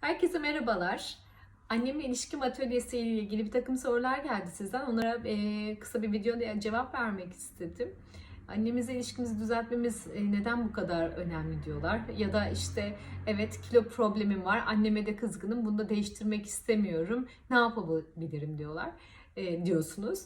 Herkese merhabalar. Annemle ilişkim atölyesi ile ilgili bir takım sorular geldi sizden. Onlara e, kısa bir videoda cevap vermek istedim. Annemizle ilişkimizi düzeltmemiz e, neden bu kadar önemli diyorlar. Ya da işte evet kilo problemim var, anneme de kızgınım, bunu da değiştirmek istemiyorum. Ne yapabilirim diyorlar, e, diyorsunuz.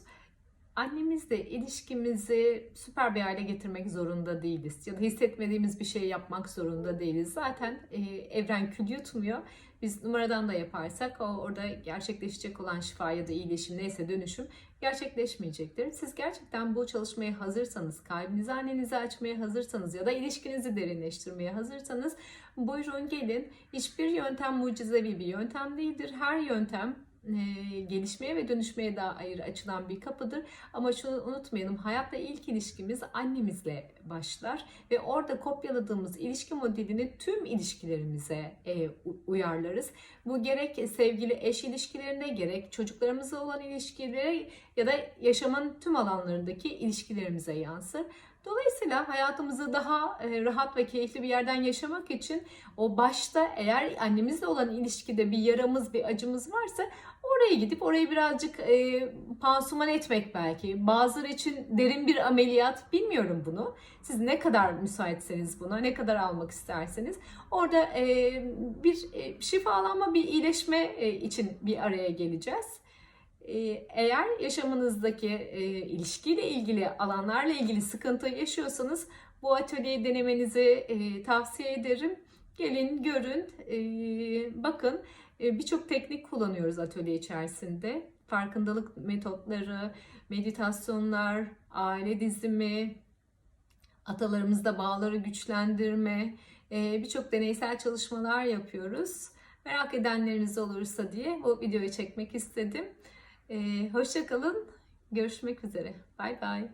Annemizle ilişkimizi süper bir hale getirmek zorunda değiliz. Ya da hissetmediğimiz bir şey yapmak zorunda değiliz. Zaten e, evren kül yutmuyor. Biz numaradan da yaparsak o orada gerçekleşecek olan şifa ya da iyileşim neyse dönüşüm gerçekleşmeyecektir. Siz gerçekten bu çalışmaya hazırsanız, kalbinizi annenize açmaya hazırsanız ya da ilişkinizi derinleştirmeye hazırsanız buyurun gelin. Hiçbir yöntem mucizevi bir yöntem değildir. Her yöntem e, gelişmeye ve dönüşmeye dair açılan bir kapıdır. Ama şunu unutmayalım, hayatla ilk ilişkimiz annemizle başlar ve orada kopyaladığımız ilişki modelini tüm ilişkilerimize e, uyarlarız. Bu gerek sevgili eş ilişkilerine, gerek çocuklarımızla olan ilişkilere ya da yaşamın tüm alanlarındaki ilişkilerimize yansır. Dolayısıyla hayatımızı daha e, rahat ve keyifli bir yerden yaşamak için o başta eğer annemizle olan ilişkide bir yaramız, bir acımız varsa oraya gidip orayı birazcık e, pansuman etmek belki. Bazıları için derin bir ameliyat bilmiyorum bunu. Siz ne kadar müsaitseniz buna, ne kadar almak isterseniz orada e, bir e, şifalanma, bir iyileşme e, için bir araya geleceğiz. E, Eğer yaşamınızdaki e, ilişkiyle ilgili alanlarla ilgili sıkıntı yaşıyorsanız bu atölyeyi denemenizi e, tavsiye ederim. Gelin, görün, e, bakın. Birçok teknik kullanıyoruz atölye içerisinde. Farkındalık metotları, meditasyonlar, aile dizimi, atalarımızda bağları güçlendirme, birçok deneysel çalışmalar yapıyoruz. Merak edenleriniz olursa diye bu videoyu çekmek istedim. E, Hoşça kalın, görüşmek üzere. Bay bay.